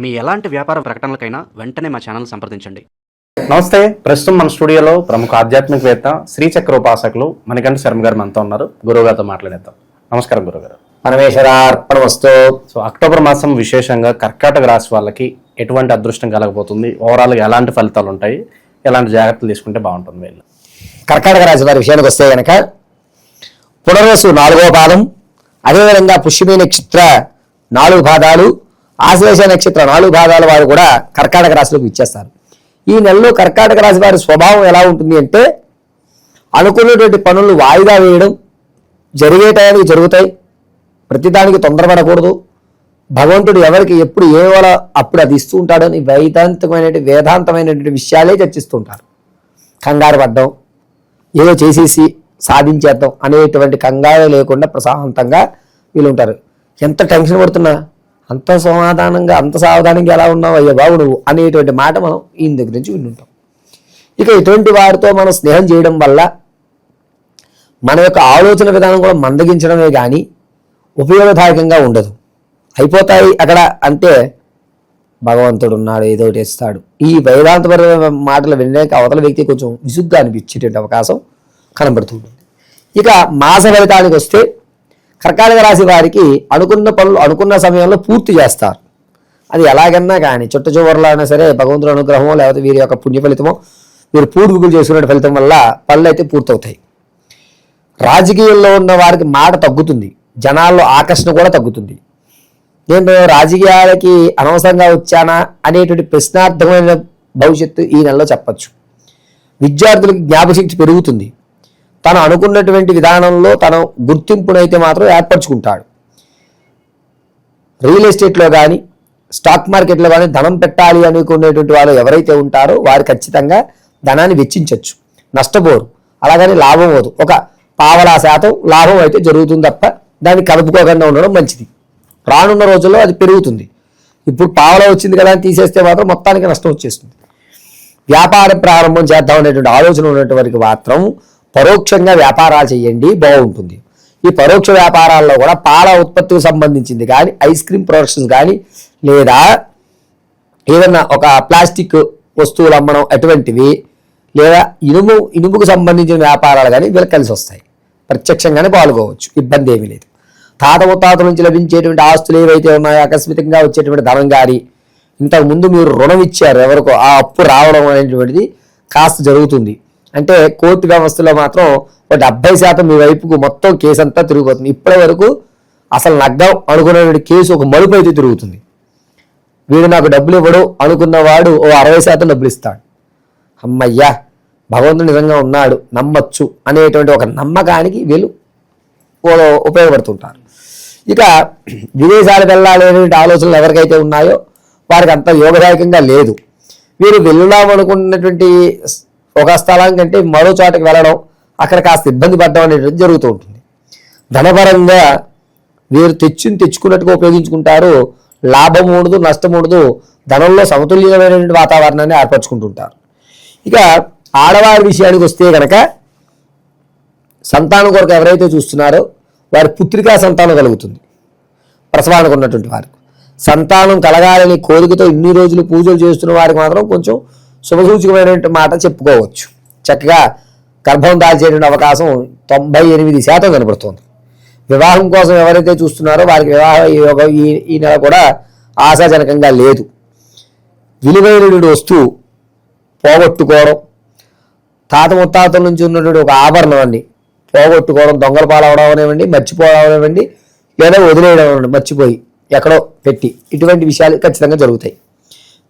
మీ ఎలాంటి వ్యాపార ప్రకటనలకైనా వెంటనే మా ఛానల్ సంప్రదించండి. నమస్తే ప్రస్తుతం మన స్టూడియోలో ప్రముఖ ఆధ్యాత్మికవేత్త శ్రీచక్ర ఉపాసకులు మణికంఠ శర్మ గారు మనతో ఉన్నారు. గురువు గారితో మాట్లాడేద్దాం. నమస్కారం గురుగారు పరమేశ్వరార్పణమస్తు. సో అక్టోబర్ మాసం విశేషంగా కర్కాటక రాశి వాళ్ళకి ఎటువంటి అదృష్టం కలగబోతుంది? ఓవరాల్గా ఎలాంటి ఫలితాలు ఉంటాయి? ఎలాంటి జాగ్రత్తలు తీసుకుంటే బాగుంటుంది వీళ్ళు? కర్కాటక రాశి వారి విషయానికి వస్తే గనక పునర్వసు నాలుగో పాదం అదేవిధంగా పుష్యమి నక్షత్ర నాలుగు పాదాలు ఆశ్లేష నక్షత్ర నాలుగు భాగాల వారు కూడా కర్కాటక రాశిలోకి ఇచ్చేస్తారు ఈ నెలలో కర్కాటక రాశి వారి స్వభావం ఎలా ఉంటుంది అంటే అనుకున్నటువంటి పనులు వాయిదా వేయడం జరిగే టయానికి జరుగుతాయి. ప్రతిదానికి తొందరపడకూడదు. భగవంతుడు ఎవరికి ఎప్పుడు ఏ వేళ అప్పుడు అది ఇస్తూ ఉంటాడని వైదాంతమైన వేదాంతమైనటువంటి విషయాలే చర్చిస్తూ ఉంటారు. కంగారు పడ్డం ఏదో చేసేసి సాధించేద్దాం అనేటువంటి కంగారు లేకుండా ప్రశాంతంగా వీళ్ళు ఉంటారు. ఎంత టెన్షన్ పడుతున్నా అంత సమాధానంగా అంత సావధానంగా ఎలా ఉన్నావు? అయ్యా బాబు నువ్వు అనేటువంటి మాట మనం ఈయన దగ్గర నుంచి వింటుంటాం. ఇక ఇటువంటి వారితో మనం స్నేహం చేయడం వల్ల మన యొక్క ఆలోచన విధానం కూడా మందగించడమే కానీ ఉపయోగదాయకంగా ఉండదు. అయిపోతాయి అక్కడ అంటే భగవంతుడు ఉన్నాడు ఏదో ఒకటి ఇస్తాడు ఈ వేదాంతపరమైన మాటలు వినడానికి అవతల వ్యక్తి కొంచెం విసుగ్గా అనిపించేటువంటి అవకాశం కనబడుతుంటుంది ఇక మాస ఫలితానికి వస్తే కర్కాటక రాశి వారికి అనుకున్న పనులు అనుకున్న సమయంలో పూర్తి చేస్తారు. అది ఎలాగన్నా కానీ చుట్ట చివరిలో అయినా సరే భగవంతుడు అనుగ్రహమో లేకపోతే వీరి యొక్క పుణ్య ఫలితమో వీరు పూర్వీకులు చేసుకునే ఫలితం వల్ల పనులు అయితే పూర్తవుతాయి. రాజకీయాల్లో ఉన్న వారికి మాట తగ్గుతుంది. జనాల్లో ఆకర్షణ కూడా తగ్గుతుంది. నేను రాజకీయాలకి అనవసరంగా వచ్చానా అనేటువంటి ప్రశ్నార్థమైన భవిష్యత్తు ఈ నెలలో చెప్పచ్చు. విద్యార్థులకు జ్ఞాపశక్తి పెరుగుతుంది. తను అనుకున్నటువంటి విధానంలో తన గుర్తింపునైతే మాత్రం ఏర్పరచుకుంటాడు. రియల్ ఎస్టేట్లో కానీ స్టాక్ మార్కెట్లో కానీ ధనం పెట్టాలి అనుకునేటువంటి వాళ్ళు ఎవరైతే ఉంటారో వారు ఖచ్చితంగా ధనాన్ని వెచ్చించవచ్చు నష్టపోరు. అలాగని లాభం అవదు ఒక పావలా శాతం లాభం అయితే జరుగుతుంది తప్ప దాన్ని కలుపుకోకుండా ఉండడం మంచిది. రానున్న రోజుల్లో అది పెరుగుతుంది. ఇప్పుడు పావలా వచ్చింది కదా అని తీసేస్తే మాత్రం మొత్తానికి నష్టం వచ్చేస్తుంది. వ్యాపార ప్రారంభం చేద్దాం అనేటువంటి ఆలోచన ఉన్నటువంటి వారికి మాత్రం పరోక్షంగా వ్యాపారాలు చేయండి బాగుంటుంది. ఈ పరోక్ష వ్యాపారాల్లో కూడా పాల ఉత్పత్తికి సంబంధించింది కానీ ఐస్ క్రీమ్ ప్రొడక్షన్స్ కానీ లేదా ఏదన్నా ఒక ప్లాస్టిక్ వస్తువులు అమ్మడం అటువంటివి లేదా ఇనుము ఇనుముకు సంబంధించిన వ్యాపారాలు కానీ వీళ్ళకి కలిసి వస్తాయి. ప్రత్యక్షంగానే పాల్గొవచ్చు ఇబ్బంది ఏమీ లేదు. తాత ముత్తాతల నుంచి లభించేటువంటి ఆస్తులు ఏవైతే ఉన్నాయో ఆకస్మికంగా వచ్చేటువంటి ధనం కానీ ఇంతకుముందు మీరు రుణం ఇచ్చారు ఎవరికో ఆ అప్పు రావడం అనేటువంటిది కాస్త జరుగుతుంది. అంటే కోర్టు వ్యవస్థలో మాత్రం ఒక డెబ్బై శాతం మీ వైపుకు మొత్తం కేసు అంతా తిరిగిపోతుంది. ఇప్పటి వరకు అసలు నగ్గం అనుకునే కేసు ఒక మలుపు అయితే తిరుగుతుంది. వీడు నాకు డబ్బులు ఇవ్వడు అనుకున్నవాడు ఓ అరవై శాతం డబ్బులు ఇస్తాడు. అమ్మయ్యా భగవంతుడు నిజంగా ఉన్నాడు నమ్మచ్చు అనేటువంటి ఒక నమ్మకానికి వీళ్ళు ఉపయోగపడుతుంటారు. ఇక విదేశాలకు వెళ్ళాలనేటువంటి ఆలోచనలు ఎవరికైతే ఉన్నాయో వారికి అంత యోగదాయకంగా లేదు. వీరు వెళ్ళామనుకున్నటువంటి ఒక స్థలం కంటే మరో చోటకి వెళ్ళడం అక్కడ కాస్త ఇబ్బంది పడడం అనేది జరుగుతూ ఉంటుంది. ధనపరంగా వీరు తెచ్చుని తెచ్చుకున్నట్టుగా ఉపయోగించుకుంటారు. లాభం ఉండదు నష్టం ఉండదు. ధనంలో సమతుల్యమైనటువంటి వాతావరణాన్ని ఏర్పరచుకుంటుంటారు. ఇక ఆడవారి విషయానికి వస్తే కనుక సంతానం కొరకు ఎవరైతే చూస్తున్నారో వారి పుత్రికా సంతానం కలుగుతుంది. ప్రసవానికి ఉన్నటువంటి వారికి. సంతానం కలగాలని కోరికతో ఇన్ని రోజులు పూజలు చేస్తున్న వారికి మాత్రం కొంచెం శుభసూచకమైనటువంటి మాట చెప్పుకోవచ్చు. చక్కగా గర్భం దాల్చేటువంటి అవకాశం తొంభై ఎనిమిది శాతం కనబడుతోంది. వివాహం కోసం ఎవరైతే చూస్తున్నారో వారికి వివాహ యోగం ఈ ఈ నెల కూడా ఆశాజనకంగా లేదు. విలువైనటువంటి వస్తువు పోగొట్టుకోవడం తాత ముత్తాతల నుంచి ఉన్నటువంటి ఒక ఆభరణాన్ని పోగొట్టుకోవడం దొంగల పాలవడం అనేవండి మర్చిపోవడం అనేవండి లేదా వదిలేయడం అనివ్వండి మర్చిపోయి ఎక్కడో పెట్టి ఇటువంటి విషయాలు ఖచ్చితంగా జరుగుతాయి.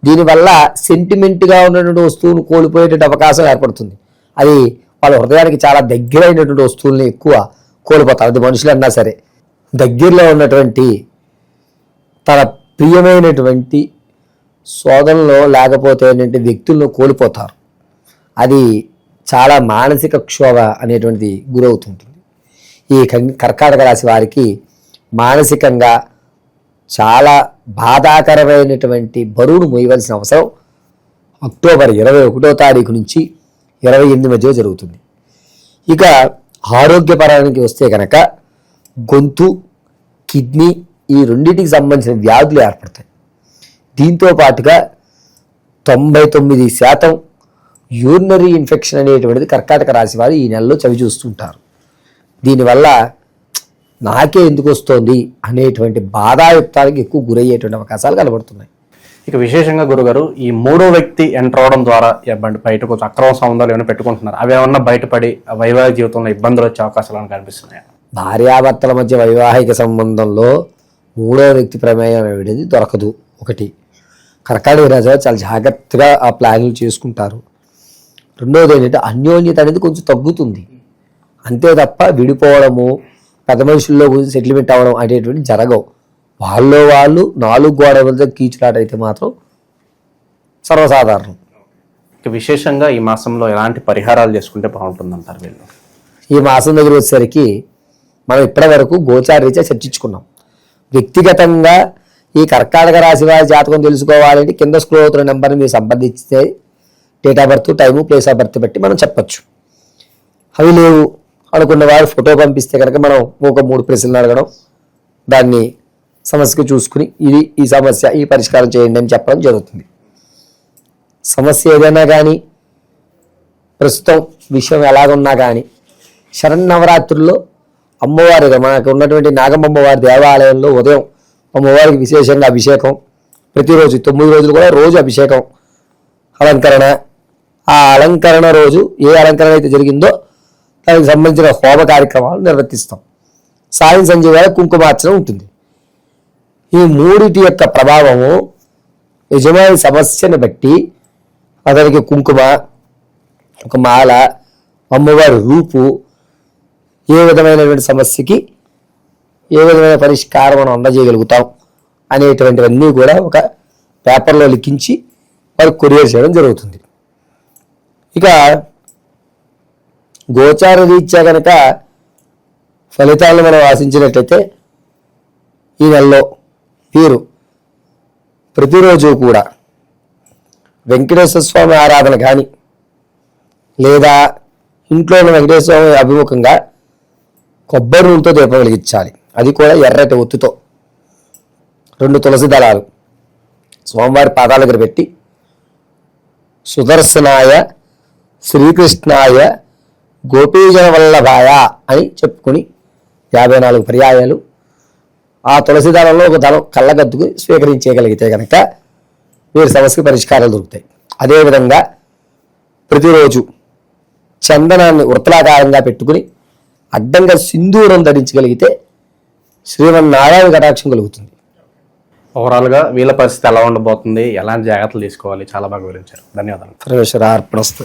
దీనివల్ల సెంటిమెంట్గా ఉన్నటువంటి వస్తువును కోల్పోయేటువంటి అవకాశం ఏర్పడుతుంది. అది వాళ్ళ హృదయానికి చాలా దగ్గరైనటువంటి వస్తువుల్ని ఎక్కువ కోల్పోతారు. అది మనుషులన్నా సరే. దగ్గరలో ఉన్నటువంటి తన ప్రియమైనటువంటి సోదరులో లేకపోతే ఏంటంటే వ్యక్తులను కోల్పోతారు. అది చాలా మానసిక క్షోభ అనేటువంటిది గురవుతుంటుంది. ఈ కర్కాటక రాశి వారికి మానసికంగా చాలా బాధాకరమైనటువంటి బరువును మోయవలసిన అవసరం అక్టోబర్ ఇరవై ఒకటో తారీఖు నుంచి ఇరవై ఎనిమిది మధ్య జరుగుతుంది. ఇక ఆరోగ్యపరానికి వస్తే కనుక గొంతు కిడ్నీ ఈ రెండింటికి సంబంధించిన వ్యాధులు ఏర్పడతాయి. దీంతో పాటుగా తొంభై తొమ్మిది శాతం యూరినరీ ఇన్ఫెక్షన్ అనేటువంటిది కర్కాటక రాశి వారు ఈ నెలలో చవి చూస్తుంటారు దీనివల్ల నాకే ఎందుకు వస్తోంది అనేటువంటి బాధాయుక్తానికి ఎక్కువ గురయ్యేటువంటి అవకాశాలు కనబడుతున్నాయి. ఇక విశేషంగా గురుగారు ఈ మూడో వ్యక్తి ఎంటర్ అవడం ద్వారా ఇబ్బంది బయటకు అక్రమ సంబంధాలు ఏమైనా పెట్టుకుంటున్నారు? అవి ఏమన్నా బయటపడి వైవాహిక జీవితంలో ఇబ్బందులు వచ్చే అవకాశాలు కనిపిస్తున్నాయి? భార్యాభర్తల మధ్య వైవాహిక సంబంధంలో మూడో వ్యక్తి ప్రమేయం అనేది దొరకదు. ఒకటి కర్కాటక రాజు చాలా జాగ్రత్తగా ఆ ప్లాన్లు చేసుకుంటారు. రెండోది ఏంటంటే అన్యోన్యత అనేది కొంచెం తగ్గుతుంది. అంతే తప్ప విడిపోవడము పెద్ద మనుషుల్లో గురించి సెటిల్మెంట్ అవ్వడం అనేటువంటి జరగవు. వాళ్ళు వాళ్ళు నాలుగు గోడల మధ్య కీచులాట అయితే మాత్రం సర్వసాధారణం. విశేషంగా ఈ మాసంలో ఎలాంటి పరిహారాలు చేసుకుంటే బాగుంటుంది అంటారు వీళ్ళు? ఈ మాసం దగ్గర వచ్చేసరికి మనం ఇప్పటి వరకు గోచారీత్యా చర్చించుకున్నాం. వ్యక్తిగతంగా ఈ కర్కాటక రాశి వారి జాతకం తెలుసుకోవాలంటే కింద స్క్రోల్ అవుతున్న నెంబర్ని మీరు సంప్రదిస్తే date of birth time place of birth బట్టి మనం చెప్పొచ్చు. అవి లేవు. అనుకున్న వారు ఫోటో పంపిస్తే కనుక మనం ఒక మూడు ప్రశ్నలు అడగడం దాన్ని సమస్యకు చూసుకుని ఇది ఈ సమస్య ఈ పరిష్కారం చేయండి అని చెప్పడం జరుగుతుంది. సమస్య ఏదైనా కానీ ప్రస్తుతం విషయం ఎలాగున్నా కానీ శరన్నవరాత్రుల్లో అమ్మవారి మనకు ఉన్నటువంటి నాగమ్మవారి దేవాలయంలో ఉదయం అమ్మవారికి విశేషంగా అభిషేకం ప్రతిరోజు తొమ్మిది రోజులు కూడా రోజు అభిషేకం అలంకరణ. ఆ అలంకరణ రోజు ఏ అలంకరణ అయితే జరిగిందో దానికి సంబంధించిన హోమ కార్యక్రమాలు నిర్వర్తిస్తాం. సాయం సంజయ్ వేళ కుంకుమార్చన ఉంటుంది. ఈ మూడిటి యొక్క ప్రభావము యజమాని సమస్యను బట్టి అతనికి కుంకుమ ఒక మాల అమ్మవారి రూపు ఏ విధమైనటువంటి సమస్యకి ఏ విధమైన పరిష్కారం మనం అందజేయగలుగుతాం అనేటువంటివన్నీ కూడా ఒక పేపర్లో లిఖించి వారికి కొరియర్ చేయడం జరుగుతుంది. ఇక గోచార రీత్యా కనుక ఫలితాలను మనం ఆశించినట్లయితే ఈ నెలలో వీరు ప్రతిరోజు కూడా వెంకటేశ్వర స్వామి ఆరాధన కానీ లేదా ఇంట్లో ఉన్న వెంకటేశ్వర స్వామి అభిముఖంగా కొబ్బరి నూనెతో దీపం వెలిగించాలి. అది కూడా ఎర్రటి ఒత్తుతో. రెండు తులసి దళాలు స్వామివారి పాదాల దగ్గర పెట్టి సుదర్శనాయ శ్రీకృష్ణాయ గోపీజన వల్లభాయ అని చెప్పుకొని యాభై నాలుగు పర్యాయాలు ఆ తులసి దళంలో ఒక దళం కళ్ళగద్దుకుని స్వీకరించగలిగితే కనుక వీరి సమస్యకి పరిష్కారాలు దొరుకుతాయి. అదేవిధంగా ప్రతిరోజు చందనాన్ని వృత్తలాకారంగా పెట్టుకుని అడ్డంగా సింధూరం ధరించగలిగితే శ్రీమన్నారాయణ కటాక్షం కలుగుతుంది. ఓవరాల్గా వీళ్ళ పరిస్థితి ఎలా ఉండబోతుంది? ఎలాంటి జాగ్రత్తలు తీసుకోవాలి? చాలా బాగా వివరించారు. ధన్యవాదాలు. పరమేశ్వర అర్పణస్తు.